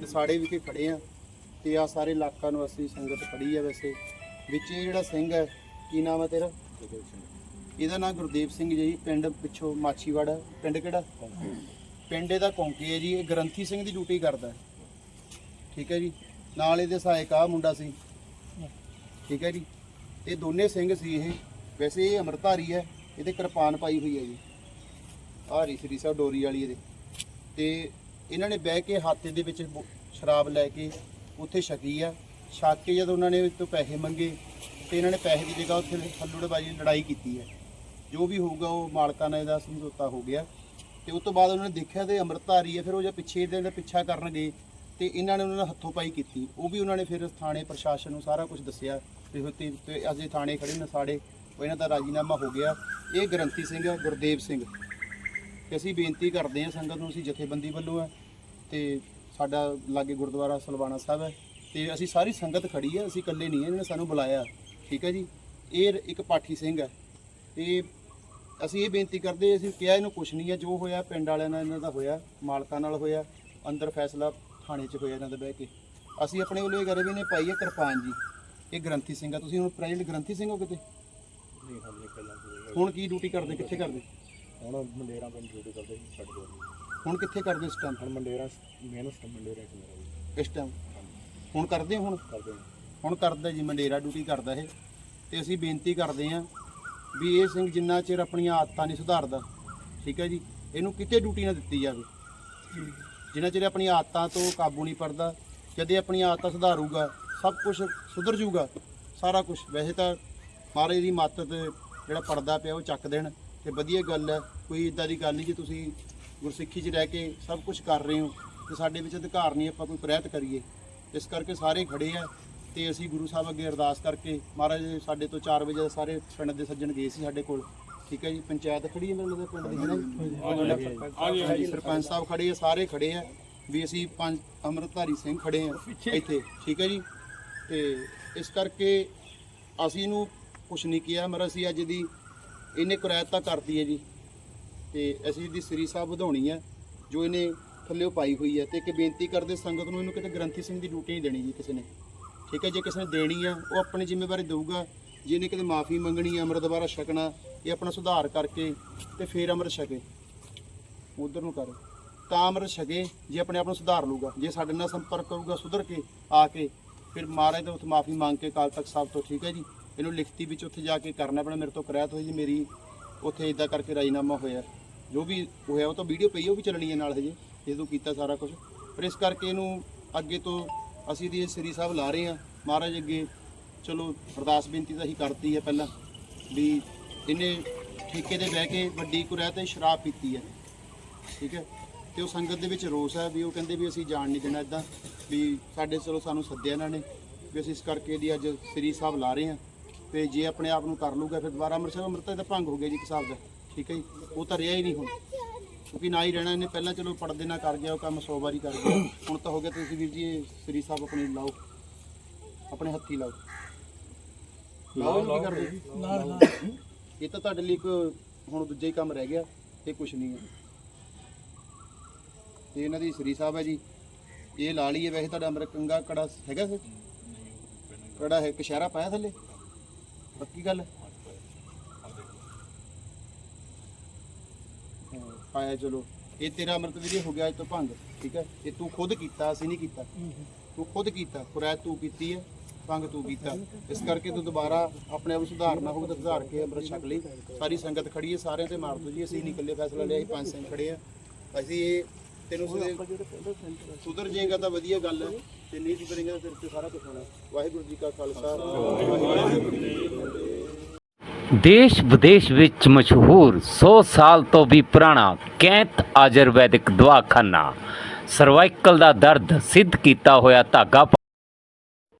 ਦਸਾੜੇ ਵਿਖੇ ਖੜੇ ਆ। ਤੇ ਆ ਸਾਰੇ ਇਲਾਕਾ ਨੂੰ ਅਸੀਂ ਸੰਗਤ ਖੜੀ ਆ ਵੈਸੇ। ਵਿੱਚ ਇਹ ਜਿਹੜਾ ਸਿੰਘ ਹੈ ਕੀ ਨਾਮ ਹੈ ਤੇਰਾ? ਇਹਦਾ ਨਾਮ ਗੁਰਦੇਵ ਸਿੰਘ ਜੀ ਪਿੰਡ ਪਿੱਛੋਂ ਮਾਛੀਵਾੜਾ। ਪਿੰਡ ਕਿਹੜਾ? ਪਿੰਡ ਇਹਦਾ ਕੌਂਕੀ ਹੈ ਜੀ। ਇਹ ਗ੍ਰੰਥੀ ਸਿੰਘ ਦੀ ਡਿਊਟੀ ਕਰਦਾ। ਹੈ। ਠੀਕ ਹੈ ਜੀ। ਨਾਲ ਇਹਦੇ ਸਹਾਇਕ ਆ ਮੁੰਡਾ ਸੀ ਠੀਕ ਹੈ ਜੀ। ਇਹ ਦੋਨੇ ਸਿੰਘ ਸੀ ਇਹ। ਵੈਸੇ ਇਹ ਅਮਰਧਾਰੀ ਹੈ। ਇਹਦੇ ਕਿਰਪਾਨ ਪਾਈ ਹੋਈ ਹੈ ਜੀ। ਆਹ ਰੀ ਸ੍ਰੀ ਸਾਹਿਬ ਡੋਰੀ ਵਾਲੀ ਇਹਦੇ। ਤੇ ਇਹਨਾਂ ਨੇ ਬਹਿ ਕੇ ਹੱਥ ਦੇ ਵਿੱਚ ਬੋ- ਸ਼ਰਾਬ ਲੈ ਕੇ ਉੱਥੇ ਛਕੀ ਆ। ਛਕ ਕੇ ਜਦੋਂ ਉਹਨਾਂ ਨੇ ਇਹ ਤੋਂ ਪੈਸੇ ਮੰਗੇ, ਤੇ ਇਹਨਾਂ ਨੇ ਪੈਸੇ ਦੀ ਜਗ੍ਹਾ ਉੱਥੇ ਹੱਲੂੜਬਾਜੀ ਲੜਾਈ ਕੀਤੀ ਹੈ। ਜੋ ਵੀ ਹੋਊਗਾ ਉਹ ਮਾਲਕਾਂ ਨਾਲ ਇਹਦਾ ਸਮਝੌਤਾ ਹੋ ਗਿਆ। ਤੇ ਉਸ ਤੋਂ ਬਾਅਦ ਉਹਨਾਂ ਨੇ ਦੇਖਿਆ ਤੇ ਅੰਮ੍ਰਿਤਧਾਰੀ ਹੈ ਫਿਰ ਉਹ ਜੇ ਪਿੱਛੇ ਇਹਦੇ ਦਾ ਪਿੱਛਾ ਕਰਨ ਗਏ ਤੇ ਇਹਨਾਂ ਨੇ ਉਹਨਾਂ ਨਾਲ ਹੱਥੋਂ ਪਾਈ ਕੀਤੀ। ਉਹ ਵੀ ਉਹਨਾਂ ਨੇ ਫਿਰ ਥਾਣੇ ਪ੍ਰਸ਼ਾਸਨ ਨੂੰ ਸਾਰਾ ਕੁਝ ਦੱਸਿਆ। ਤੇ ਉਹ ਤੇ ਤੇ ਅਜੇ ਥਾਣੇ ਖੜੇ ਨੇ ਸਾਡੇ ਉਹ ਇਹਨਾਂ ਦਾ ਰਾਜੀਨਾਮਾ ਹੋ ਗਿਆ। ਇਹ ਗ੍ਰੰਥੀ ਸਿੰਘ ਹੈ ਗੁਰਦੇਵ ਸਿੰਘ। ਤੇ ਅਸੀਂ ਬੇਨਤੀ ਕਰਦੇ ਹਾਂ ਸੰਗਤ ਨੂੰ ਅਸੀਂ ਜਥੇਬੰਦੀ ਵੱਲੋਂ ਹੈ ਤੇ ਸਾਡਾ ਲਾਗੇ ਗੁਰਦੁਆਰਾ ਸਲਵਾਣਾ ਸਾਹਿਬ ਹੈ ਤੇ ਅਸੀਂ ਸਾਰੀ ਸੰਗਤ ਖੜੀ ਹੈ ਅਸੀਂ ਇਕੱਲੇ ਨਹੀਂ ਹਾਂ, ਇਹਨਾਂ ਨੇ ਸਾਨੂੰ ਬੁਲਾਇਆ ਠੀਕ ਹੈ ਜੀ? ਇਹ ਇੱਕ ਪਾਠੀ ਸਿੰਘ ਹੈ ਤੇ ਅਸੀਂ ਇਹ ਬੇਨਤੀ ਕਰਦੇ ਅਸੀਂ ਕਿਹਾ ਇਹਨੂੰ ਕੁਛ ਨਹੀਂ ਹੈ ਜੋ ਹੋਇਆ ਪਿੰਡ ਵਾਲਿਆਂ ਨਾਲ ਇਹਨਾਂ ਦਾ ਹੋਇਆ ਮਾਲਕਾਂ ਨਾਲ ਹੋਇਆ ਅੰਦਰ ਫੈਸਲਾ ਥਾਣੇ 'ਚ ਹੋਇਆ ਇਹਨਾਂ ਦਾ ਬਹਿ ਕੇ। ਅਸੀਂ ਆਪਣੇ ਵੱਲੋਂ ਇਹ ਕਰੇ ਵੀ ਨੇ ਪਾਈ ਹੈ ਕਿਰਪਾਨ ਜੀ ਇਹ ਗ੍ਰੰਥੀ ਸਿੰਘ ਆ ਤੁਸੀਂ ਹੁਣ ਪ੍ਰੈਜ਼ੈਂਟ ਗ੍ਰੰਥੀ ਸਿੰਘ ਹੋ ਕਿਤੇ? ਹੁਣ ਕੀ ਡਿਊਟੀ ਕਰਦੇ ਕਿੱਥੇ ਕਰਦੇ? ਹੁਣ ਮੰਡੇਰਾਂ ਪਿੰਡ ਡਿਊਟੀ ਕਰਦੇ ਸੀ ਛੱਡ ਦੋ ਹੁਣ ਕਿੱਥੇ ਕਰਦੇ ਇਸ ਟਾਈਮ ਹੁਣ ਮੰਡੇਰਾਂ ਮੇਨ ਸਟਮ ਮੰਡੇਰਾਂ ਚ ਮੇਰਾ ਜੀ। ਇਸ ਟਾਈਮ ਹੁਣ ਕਰਦੇ ਹੁਣ? ਕਰਦੇ ਹਾਂ। ਹੁਣ ਕਰਦਾ ਜੀ ਮੰਡੇਰਾ ਡਿਊਟੀ ਕਰਦਾ ਇਹ। ਤੇ ਅਸੀਂ ਬੇਨਤੀ ਕਰਦੇ ਹਾਂ ਵੀ ਇਹ ਸਿੰਘ ਜਿੰਨਾ ਚਿਰ ਆਪਣੀਆਂ ਆਦਤਾਂ ਨਹੀਂ ਸੁਧਾਰਦਾ ਠੀਕ ਹੈ ਜੀ ਇਹਨੂੰ ਕਿਤੇ ਡਿਊਟੀ ਨਾ ਦਿੱਤੀ ਜਾਵੇ। ਜਿੰਨਾ ਚਿਰ ਆਪਣੀਆਂ ਆਦਤਾਂ ਤੋਂ ਕਾਬੂ ਨਹੀਂ ਪੜਦਾ ਜਦ ਆਪਣੀਆਂ ਆਦਤਾਂ ਸੁਧਾਰੂਗਾ ਸਭ ਕੁਝ ਸੁਧਰ ਜਾਊਗਾ ਸਾਰਾ ਕੁਝ ਵੈਸੇ ਤਾਂ ਮਹਾਰਾਜ ਦੀ ਮੱਤ ਤੇ ਜਿਹੜਾ ਪਰਦਾ ਪਿਆ ਉਹ ਚੱਕ ਦੇਣ। ਤੇ ਵਧੀਆ ਗੱਲ ਹੈ ਕੋਈ ਇਦਾਂ ਦੀ ਗੱਲ ਨਹੀਂ ਕਿ ਤੁਸੀਂ ਗੁਰਸਿੱਖੀ 'ਚ ਰਹਿ ਕੇ ਸਭ ਕੁਝ ਕਰ ਰਹੇ ਹੋ ਤੇ ਸਾਡੇ ਵਿੱਚ ਅਧਿਕਾਰ ਨਹੀਂ ਆਪਾਂ ਕੋਈ ਪ੍ਰੈਤ ਕਰੀਏ। ਇਸ ਕਰਕੇ ਸਾਰੇ ਖੜੇ ਆ ਤੇ ਅਸੀਂ ਗੁਰੂ ਸਾਹਿਬ ਅੱਗੇ ਅਰਦਾਸ ਕਰਕੇ ਮਹਾਰਾਜ ਸਾਡੇ ਤੋਂ 4 ਵਜੇ ਸਾਰੇ ਪਿੰਡ ਦੇ ਸੱਜਣ ਗਏ ਸੀ ਸਾਡੇ ਕੋਲ। ਠੀਕ ਹੈ ਜੀ ਪੰਚਾਇਤ ਖੜੀ ਹੈ ਲੱਗਦਾ ਪਿੰਡ ਦੀ ਹੈ ਨਾ ਜੀ? ਸਰਪੰਚ ਸਾਹਿਬ ਖੜੇ ਆ ਸਾਰੇ ਖੜੇ ਆ ਵੀ ਅਸੀਂ ਪੰਜ ਅੰਮ੍ਰਿਤਧਾਰੀ ਸਿੰਘ ਖੜੇ ਆ ਇੱਥੇ ਠੀਕ ਹੈ ਜੀ? ਤੇ ਇਸ ਕਰਕੇ ਅਸੀਂ ਇਹਨੂੰ ਕੁਛ ਨਹੀਂ ਕਿਹਾ ਮਰ ਅਸੀਂ ਅੱਜ ਦੀ ਇਹਨੇ ਕੁਰੈਤ ਤਾਂ ਕਰਦੀ ਹੈ ਜੀ। ਤੇ ਅਸੀਂ ਇਹਦੀ ਸ੍ਰੀ ਸਾਹਿਬ ਵਧਾਉਣੀ ਹੈ, ਜੋ ਇਹਨੇ ਥੱਲੇੋਂ ਪਾਈ ਹੋਈ ਹੈ। ਤੇ ਇੱਕ ਬੇਨਤੀ ਕਰਦੇ ਸੰਗਤ ਨੂੰ ਇਹਨੂੰ ਕਿਤੇ ਗ੍ਰੰਥੀ ਸਿੰਘ ਦੀ ਡਿਊਟੀ ਨਹੀਂ ਦੇਣੀ ਜੀ ਕਿਸੇ ਨੇ। ਠੀਕ ਹੈ, ਜੇ ਕਿਸੇ ਨੇ ਦੇਣੀ ਆ, ਉਹ ਆਪਣੀ ਜ਼ਿੰਮੇਵਾਰੀ ਦੇਊਗਾ। ਜੇ ਇਹਨੇ ਕਿਤੇ ਮਾਫੀ ਮੰਗਣੀ ਹੈ, ਅੰਮ੍ਰਿਤ ਦੁਬਾਰਾ ਛਕਣਾ, ਇਹ ਆਪਣਾ ਸੁਧਾਰ ਕਰਕੇ ਤੇ ਫੇਰ ਅੰਮ੍ਰਿਤ ਛਕੇ। ਉਧਰ ਨੂੰ ਕਰ। ਤਾਂ ਅੰਮ੍ਰਿਤ ਛਕੇ, ਜੇ ਆਪਣੇ ਆਪ ਨੂੰ ਸੁਧਾਰ ਲੂਗਾ ਜੇ ਸਾਡੇ ਨਾਲ ਸੰਪਰਕ ਕਰੂਗਾ ਸੁਧਰ ਕੇ, ਆ ਕੇ, ਫਿਰ ਮਹਾਰਾਜ ਤੋਂ ਉੱਥੇ ਮਾਫੀ ਮੰਗ ਕੇ ਕਾਲ ਤੱਕ ਸਾਹਿਬ ਤੋਂ, ਠੀਕ ਹੈ ਜੀ। ਇਹਨੂੰ ਲਿਖਤੀ ਵਿੱਚ ਉੱਥੇ ਜਾ ਕੇ ਕਰਨਾ ਪੈਣਾ, ਮੇਰੇ ਤੋਂ ਕਰਾਇਤ ਹੋਈ ਜੀ ਮੇਰੀ, ਉੱਥੇ ਇਦਾਂ ਕਰਕੇ ਰਾਜੀਨਾਮਾ ਹੋਇਆ। ਜੋ ਵੀ ਹੋਇਆ ਉਹ ਤਾਂ ਵੀਡੀਓ ਪਈ ਉਹ ਵੀ ਚੱਲਣੀ ਹੈ ਨਾਲ ਹਜੇ ਇਹ ਤੋਂ ਕੀਤਾ ਸਾਰਾ ਕੁਝ ਪਰ ਇਸ ਕਰਕੇ ਇਹਨੂੰ ਅੱਗੇ ਤੋਂ ਅਸੀਂ ਦੀ ਸ੍ਰੀ ਸਾਹਿਬ ਲਾ ਰਹੇ ਹਾਂ। ਮਹਾਰਾਜ ਅੱਗੇ ਚਲੋ ਅਰਦਾਸ ਬੇਨਤੀ ਤਾਂ ਅਸੀਂ ਕਰਤੀ ਹੈ ਪਹਿਲਾਂ ਵੀ ਇਹਨੇ ਠੇਕੇ ਤੇ ਬਹਿ ਕੇ ਵੱਡੀ ਕੁਰੈ ਤੇ ਸ਼ਰਾਬ ਪੀਤੀ ਹੈ ਠੀਕ ਹੈ? ਤੇ ਉਹ ਸੰਗਤ ਦੇ ਵਿੱਚ ਰੋਸ ਹੈ ਵੀ ਉਹ ਕਹਿੰਦੇ ਵੀ ਅਸੀਂ ਜਾਣ ਨਹੀਂ ਦੇਣਾ ਇਦਾਂ ਵੀ ਸਾਡੇ ਚਲੋ ਸਾਨੂੰ ਸੱਦਿਆ ਇਹਨਾਂ ਨੇ, ਵੀ ਅਸੀਂ ਇਸ ਕਰਕੇ ਇਹਦੀ ਅੱਜ ਸ੍ਰੀ ਸਾਹਿਬ ਲਾ ਰਹੇ ਹਾਂ। ਤੇ ਜੇ ਆਪਣੇ ਆਪ ਨੂੰ ਕਰ ਲੂਗਾ ਫਿਰ ਦੁਬਾਰਾ ਅੰਮ੍ਰਿਤਸਰ ਅੰਮ੍ਰਿਤ ਦਾ ਭੰਗ ਹੋ ਗਿਆ ਜੀ ਇੱਕ ਹਿਸਾਬ ਦਾ। ਠੀਕ ਹੈ ਜੀ? ਉਹ ਤਾਂ ਰਿਹਾ ਹੀ ਨਹੀਂ ਹੁਣ। ਕਿਉਂਕਿ ਨਾ ਹੀ ਰਹਿਣਾ ਇਹਨੇ। ਪਹਿਲਾਂ ਚਲੋ ਪੜਦੇ ਨਾ ਕਰ ਗਿਆ ਉਹ ਕੰਮ 100 ਵਾਰੀ ਕਰ ਗਿਆ। ਹੁਣ ਤਾਂ ਹੋ ਗਿਆ ਤੁਸੀਂ ਵੀਰ ਜੀ ਇਹ ਸ੍ਰੀ ਸਾਹਿਬ ਆਪਣੀ ਲਾਓ। ਆਪਣੇ ਹੱਥੀ ਲਾਓ। ਲਾਓ ਕੀ ਕਰਦੇ? ਇਹ ਤਾਂ ਤੁਹਾਡੇ ਲਈ ਇੱਕ ਹੁਣ ਦੂਜਾ ਹੀ ਕੰਮ ਰਹਿ ਗਿਆ ਇਹ ਕੁਝ ਨਹੀਂ ਹੈ। ਤੇ ਇਹਨਾਂ ਦੀ ਸ੍ਰੀ ਸਾਹਿਬ ਹੈ ਜੀ। ਇਹ ਲਾ ਲਈ ਹੈ। ਵੈਸੇ ਤੁਹਾਡਾ ਅੰਦਰ ਕੰਗਾ ਕੜਾ ਹੈਗਾ ਸੀ? ਕੜਾ ਹੈ ਕਸ਼ਹਿਰਾ ਪਾਇਆ ਥੱਲੇ? ਪੱਕੀ ਗੱਲ ਹੈ? ਪਾਇਆ ਚਲੋ। ਇਹ ਤੇਰਾ ਅੰਮ੍ਰਿਤ ਵੀਰੇ ਹੋ ਗਿਆ ਅੱਜ ਤੋਂ ਭੰਗ ਠੀਕ ਹੈ? ਇਹ ਤੂੰ ਖੁਦ ਕੀਤਾ ਅਸੀਂ ਨਹੀਂ ਕੀਤਾ। ਤੂੰ ਖੁਦ ਕੀਤਾ ਕੁਰੈਤ ਤੂੰ ਕੀਤੀ ਹੈ ਭੰਗ ਤੂੰ ਕੀਤਾ। ਇਸ ਕਰਕੇ ਤੂੰ ਦੁਬਾਰਾ ਆਪਣੇ ਆਪ ਨੂੰ ਸੁਧਾਰਨਾ ਹੋਊਗਾ ਤਾਂ ਸੁਧਾਰ ਕੇ ਅੰਮ੍ਰਿਤ ਛਕ ਲਈ। ਸਾਰੀ ਸੰਗਤ ਖੜੀ ਹੈ ਸਾਰਿਆਂ ਤੇ ਮਾਰ ਦੋ ਜੀ ਅਸੀਂ ਨਹੀਂ ਇਕੱਲੇ ਫੈਸਲਾ ਲਿਆ ਅਸੀਂ ਪੰਜ ਸਿੰਘ ਖੜੇ ਆ ਅਸੀਂ ਇਹ ਤੈਨੂੰ ਸੁਧੇ- ਸੁਧਰ ਜਾਏਗਾ ਤਾਂ ਵਧੀਆ ਗੱਲ ਹੈ ਤੇ ਨਹੀਂ ਸੁਧਰੇਗਾ ਤਾਂ ਤੇਰੇ ਤੇ ਸਾਰਾ ਕੁਝ ਹੋਣਾ। ਵਾਹਿਗੁਰੂ ਜੀ ਕਾ ਖਾਲਸਾ। ਵਾਹਿਗੁਰੂ ਜੀ ਕੀ ਫਤਿਹ ਦੇਸ਼ ਵਿਦੇਸ਼ ਵਿੱਚ ਮਸ਼ਹੂਰ 100 ਸਾਲ ਤੋਂ ਵੀ ਪੁਰਾਣਾ ਕੈਂਤ ਆਯੁਰਵੈਦਿਕ ਦਵਾਖਾਨਾ। ਸਰਵਾਈਕਲ ਦਾ ਦਰਦ ਸਿੱਧ ਕੀਤਾ ਹੋਇਆ ਧਾਗਾ